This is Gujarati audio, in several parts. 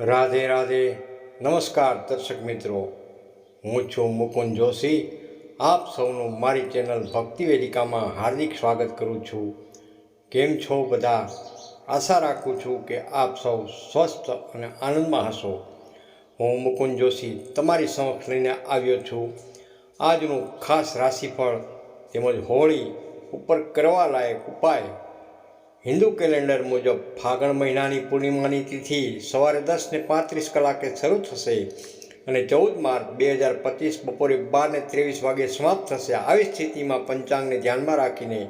રાધે રાધે. નમસ્કાર દર્શક મિત્રો. હું છું મુકુંદ જોશી. આપ સૌનું મારી ચેનલ ભક્તિ વેદિકામાં હાર્દિક સ્વાગત કરું છું. કેમ છો બધા? આશા રાખું છું કે આપ સૌ સ્વસ્થ અને આનંદમાં હશો. હું મુકુંદ જોશી તમારી સમક્ષ લઈને આવ્યો છું. આજનું ખાસ રાશિફળ તેમજ હોળી ઉપર કરવા લાયક ઉપાય હિન્દુ કેલેન્ડર મુજબ ફાગણ મહિનાની પૂર્ણિમાની તિથિ સવારે દસને પાંત્રીસ કલાકે શરૂ થશે અને ચૌદ માર્ચ બે હજાર પચીસ બપોરે બારને ત્રેવીસ વાગે સમાપ્ત થશે. આવી સ્થિતિમાં પંચાંગને ધ્યાનમાં રાખીને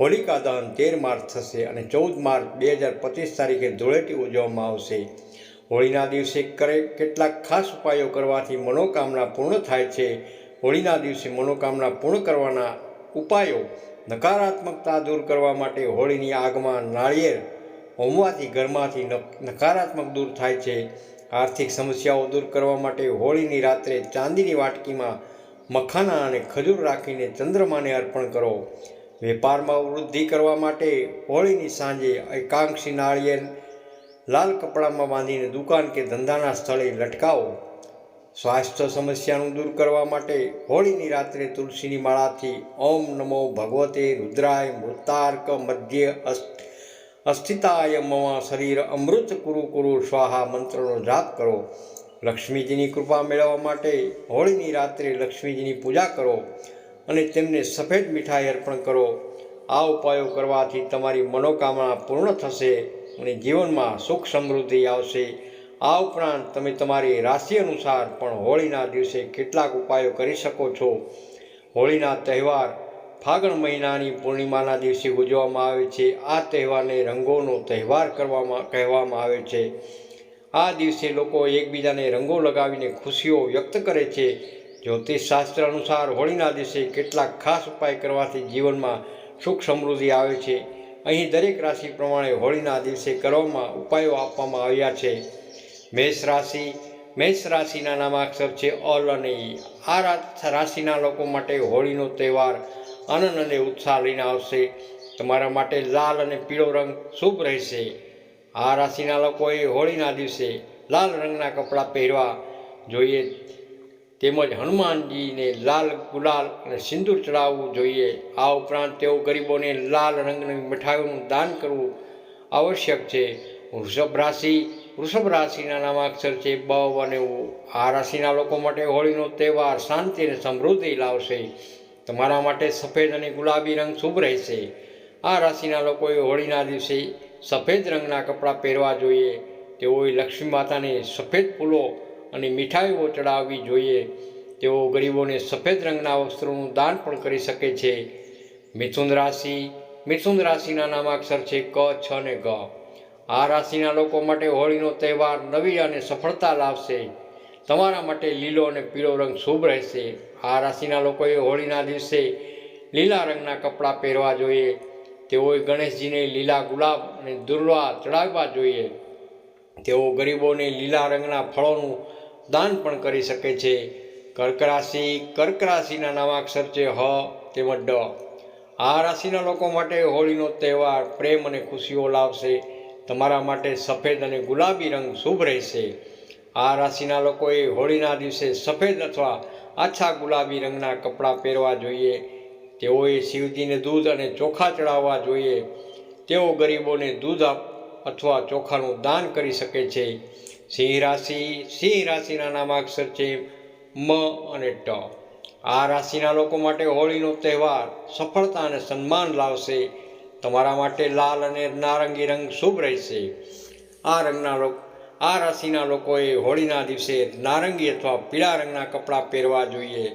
હોલિકા દહન તેર માર્ચ થશે અને ચૌદ માર્ચ બે હજાર પચીસ તારીખે ધૂળેટી ઉજવવામાં આવશે. હોળીના દિવસે કરે કેટલાક ખાસ ઉપાયો કરવાથી મનોકામના પૂર્ણ થાય છે. હોળીના દિવસે મનોકામના પૂર્ણ કરવાના ઉપાયો નકારાત્મકતા દૂર કરવા માટે હોળીની આગમાં નાળિયેર હોમવાથી ઘરમાંથી નક- નકારાત્મક દૂર થાય છે. આર્થિક સમસ્યાઓ દૂર કરવા માટે હોળીની રાત્રે ચાંદીની વાટકીમાં મખાના અને ખજૂર રાખીને ચંદ્રમાને અર્પણ કરો. વેપારમાં વૃદ્ધિ કરવા માટે હોળીની સાંજે એકાંક્ષી નાળિયેર લાલ કપડામાં બાંધીને દુકાન કે ધંધાના સ્થળે લટકાવો. સ્વાસ્થ્ય સમસ્યાનું દૂર કરવા માટે હોળીની રાત્રે તુલસીની માળાથી ઓમ નમો ભગવતે રુદ્રાય મૃતાર્ક મધ્ય અસ્ત, અસ્થિતાય મમ શરીર અમૃત કુરુ કુરુ સ્વાહા મંત્રનો જાપ કરો. લક્ષ્મીજીની કૃપા મેળવવા માટે હોળીની રાત્રે લક્ષ્મીજીની પૂજા કરો અને તેમને સફેદ મીઠાઈ અર્પણ કરો. આ ઉપાયો કરવાથી તમારી મનોકામના પૂર્ણ થશે અને જીવનમાં સુખ સમૃદ્ધિ આવશે. આ ઉપરાંત તમે તમારી રાશિ અનુસાર પણ હોળીના દિવસે કેટલાક ઉપાયો કરી શકો છો. હોળીના તહેવાર ફાગણ મહિનાની પૂર્ણિમાના દિવસે ઉજવવામાં આવે છે. આ તહેવારને રંગોનો તહેવાર કરવામાં, કહેવામાં આવે છે. આ દિવસે લોકો એકબીજાને રંગો લગાવીને ખુશીઓ વ્યક્ત કરે છે. જ્યોતિષશાસ્ત્ર અનુસાર હોળીના દિવસે કેટલાક ખાસ ઉપાય કરવાથી જીવનમાં સુખ સમૃદ્ધિ આવે છે. અહીં દરેક રાશિ પ્રમાણે હોળીના દિવસે કરવામાં ઉપાયો આપવામાં આવ્યા છે. મેષ રાશિ, મેષ રાશિના નામાક્ષર છે અલ અને ઈ. આ રાશિના લોકો માટે હોળીનો તહેવાર આનંદ અને ઉત્સાહ લઈને આવશે. તમારા માટે લાલ અને પીળો રંગ શુભ રહેશે. આ રાશિના લોકોએ હોળીના દિવસે લાલ રંગના કપડાં પહેરવા જોઈએ. તેમજ હનુમાનજીને લાલ, ગુલાલ અને સિંદૂર ચડાવવું જોઈએ. આ ઉપરાંત તેઓ ગરીબોને લાલ રંગની મીઠાઈઓનું દાન કરવું આવશ્યક છે. વૃષભ રાશિ વૃષભ રાશિના નામાક્ષર છે બ અને આ રાશિના લોકો માટે હોળીનો તહેવાર શાંતિ અને સમૃદ્ધિ લાવશે. તમારા માટે સફેદ અને ગુલાબી રંગ શુભ રહેશે. આ રાશિના લોકોએ હોળીના દિવસે સફેદ રંગના કપડાં પહેરવા જોઈએ. તેઓએ લક્ષ્મી માતાને સફેદ ફૂલો અને મીઠાઈઓ ચડાવવી જોઈએ. તેઓ ગરીબોને સફેદ રંગના વસ્ત્રોનું દાન પણ કરી શકે છે. મિથુન રાશિ, મિથુન રાશિના નામાક્ષર છે, ક, છ અને ગ. આ રાશિના લોકો માટે હોળીનો તહેવાર નવી અને સફળતા લાવશે. તમારા માટે લીલો અને પીળો રંગ શુભ રહેશે. આ રાશિના લોકોએ હોળીના દિવસે લીલા રંગના કપડાં પહેરવા જોઈએ. તેઓએ ગણેશજીને લીલા ગુલાબ અને દુર્વા ચડાવવા જોઈએ. તેઓ ગરીબોને લીલા રંગના ફળોનું દાન પણ કરી શકે છે. કર્ક રાશિ, કર્ક રાશિના નામાક્ષર છે હ તેમજ ડ. આ રાશિના લોકો માટે હોળીનો તહેવાર પ્રેમ અને ખુશીઓ લાવશે. તમારા માટે સફેદ અને ગુલાબી રંગ શુભ રહેશે. આ રાશિના લોકોએ હોળીના દિવસે સફેદ અથવા આછા ગુલાબી રંગના કપડાં પહેરવા જોઈએ. તેઓએ શિવજીને દૂધ અને ચોખા ચડાવવા જોઈએ. તેઓ ગરીબોને દૂધ આપ અથવા ચોખાનું દાન કરી શકે છે. સિંહ રાશિ, સિંહ રાશિના નામાક્ષર છે મ અને ટ. આ રાશિના લોકો માટે હોળીનો તહેવાર સફળતા અને સન્માન લાવશે. તમારા માટે લાલ અને નારંગી રંગ શુભ રહેશે. આ રંગના લોકો, આ રાશિના લોકોએ હોળીના દિવસે નારંગી અથવા પીળા રંગના કપડાં પહેરવા જોઈએ.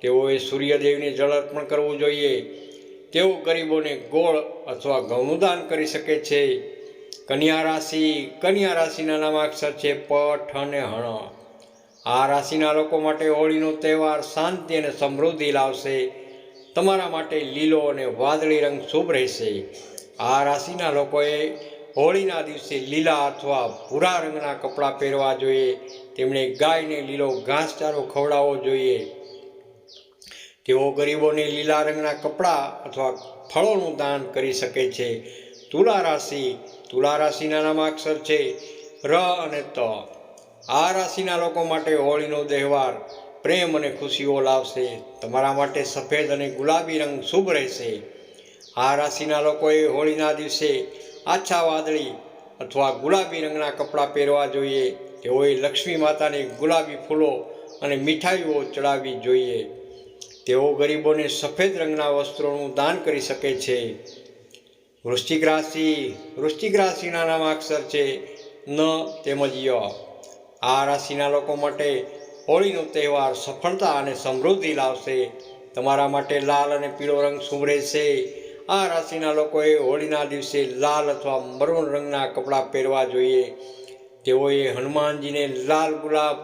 તેઓએ સૂર્યદેવને જળ અર્પણ કરવું જોઈએ. તેઓ ગરીબોને ગોળ અથવા ઘઉંનું દાન કરી શકે છે. કન્યા રાશિ, કન્યા રાશિના નામાક્ષર છે પઠ અને હણ આ રાશિના લોકો માટે હોળીનો તહેવાર શાંતિ અને સમૃદ્ધિ લાવશે. તમારા માટે લીલો અને વાદળી રંગ શુભ રહેશે. આ રાશિના લોકોએ હોળીના દિવસે લીલા અથવા ભૂરા રંગના કપડાં પહેરવા જોઈએ. તેમણે ગાયને લીલો ઘાસચારો ખવડાવવો જોઈએ. તેઓ ગરીબોને લીલા રંગના કપડાં અથવા ફળોનું દાન કરી શકે છે. તુલા રાશિ, તુલા રાશિના નામાક્ષર છે, ર અને ત. આ રાશિના લોકો માટે હોળીનો તહેવાર પ્રેમ અને ખુશીઓ લાવશે, તમારા માટે સફેદ અને ગુલાબી રંગ શુભ રહેશે. આ રાશિના લોકોએ હોળીના દિવસે આછા વાદળી અથવા ગુલાબી રંગના કપડાં પહેરવા જોઈએ. તેઓએ લક્ષ્મી માતાને ગુલાબી ફૂલો અને મીઠાઈઓ ચડાવવી જોઈએ. તેઓ ગરીબોને સફેદ રંગના વસ્ત્રોનું દાન કરી શકે છે. વૃશ્ચિક રાશિ, વૃશ્ચિક રાશિના નામાક્ષર છે ન તેમજ ય. આ રાશિના લોકો માટે હોળીનો તહેવાર સફળતા અને સમૃદ્ધિ લાવશે. તમારા માટે લાલ અને પીળો રંગ સુમરે છે આ રાશિના લોકોએ હોળીના દિવસે લાલ અથવા મરૂન રંગના કપડાં પહેરવા જોઈએ. તેઓએ હનુમાનજીને લાલ ગુલાબ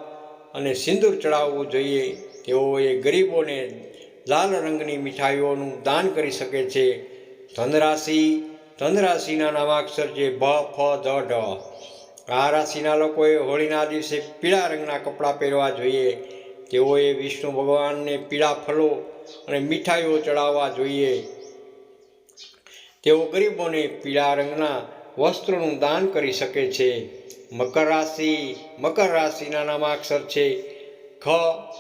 અને સિંદૂર ચડાવવું જોઈએ. તેઓએ ગરીબોને લાલ રંગની મીઠાઈઓનું દાન કરી શકે છે. ધનરાશિ, ધનરાશિના નામાક્ષર છે ભ ફ, ધ, ઢ. આ રાશિના લોકોએ હોળીના દિવસે પીળા રંગના કપડાં પહેરવા જોઈએ. તેઓએ વિષ્ણુ ભગવાનને પીળા ફલો અને મીઠાઈઓ ચડાવવા જોઈએ. તેઓ ગરીબોને પીળા રંગના વસ્ત્રોનું દાન કરી શકે છે. મકર રાશિ, મકર રાશિના નામાક્ષર છે ખ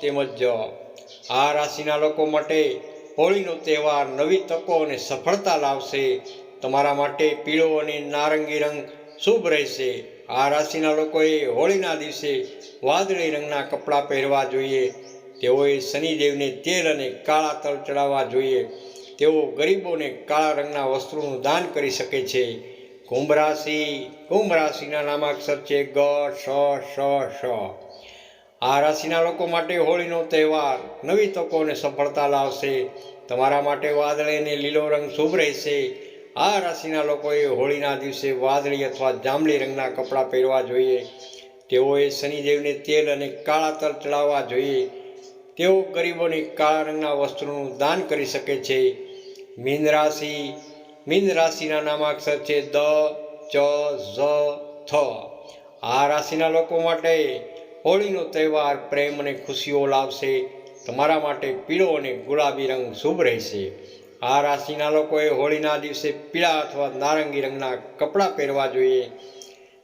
તેમજ જ. આ રાશિના લોકો માટે હોળીનો તહેવાર નવી તકો અને સફળતા લાવશે. તમારા માટે પીળો અને નારંગી રંગ શુભ રહેશે. આ રાશિના લોકોએ હોળીના દિવસે વાદળી રંગના કપડાં પહેરવા જોઈએ. તેઓએ શનિદેવને તેલ અને કાળા તલ ચડાવવા જોઈએ. તેઓ ગરીબોને કાળા રંગના વસ્ત્રોનું દાન કરી શકે છે. કુંભ રાશિ, કુંભ રાશિના નામાક્ષર છે ગ, શ શ શ. આ રાશિના લોકો માટે હોળીનો તહેવાર નવી તકો અને સફળતા લાવશે. તમારા માટે વાદળી અને લીલો રંગ શુભ રહેશે. આ રાશિના લોકોએ હોળીના દિવસે વાદળી અથવા જાંબલી રંગના કપડાં પહેરવા જોઈએ. તેઓએ શનિદેવને તેલ અને કાળા તલ ચડાવવા જોઈએ. તેઓ ગરીબોને કાળા રંગના વસ્ત્રોનું દાન કરી શકે છે. મીન રાશિ, મીન રાશિના નામાક્ષર છે દ, ચ, ઝ, થ. આ રાશિના લોકો માટે હોળીનો તહેવાર પ્રેમ અને ખુશીઓ લાવશે. તમારા માટે પીળો અને ગુલાબી રંગ શુભ રહેશે. આ રાશિના લોકોએ હોળીના દિવસે પીળા અથવા નારંગી રંગના કપડાં પહેરવા જોઈએ.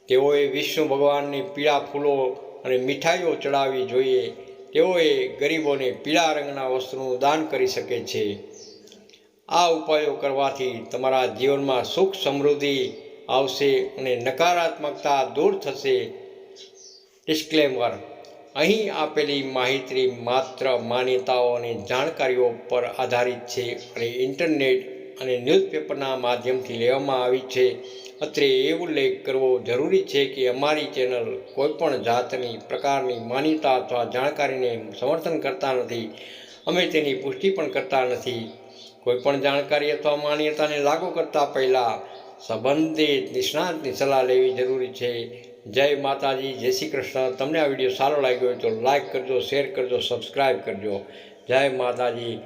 તેઓએ વિષ્ણુ ભગવાનને પીળા ફૂલો અને મીઠાઈઓ ચડાવવી જોઈએ. તેઓએ ગરીબોને પીળા રંગના વસ્ત્રોનું દાન કરી શકે છે. આ ઉપાયો કરવાથી તમારા જીવનમાં સુખ સમૃદ્ધિ આવશે અને નકારાત્મકતા દૂર થશે. ડિસ્ક્લેમર અહીં આપેલી માહિતી માત્ર માન્યતાઓ અને જાણકારીઓ પર આધારિત છે અને ઇન્ટરનેટ અને ન્યૂઝપેપરના માધ્યમથી લેવામાં આવી છે. અત્રે એ ઉલ્લેખ કરવો જરૂરી છે કે અમારી ચેનલ કોઈપણ જાતની પ્રકારની માન્યતા અથવા જાણકારીને સમર્થન કરતા નથી. અમે તેની પુષ્ટિ પણ કરતા નથી. કોઈપણ જાણકારી અથવા માન્યતાને લાગુ કરતા પહેલાં સંબંધિત નિષ્ણાંતની સલાહ લેવી જરૂરી છે. જય માતાજી, જય શ્રી કૃષ્ણ. તમને આ વીડિયો સારો લાગ્યો હોય તો લાઈક કરજો શેર કરજો સબસ્ક્રાઈબ કરજો. જય માતાજી.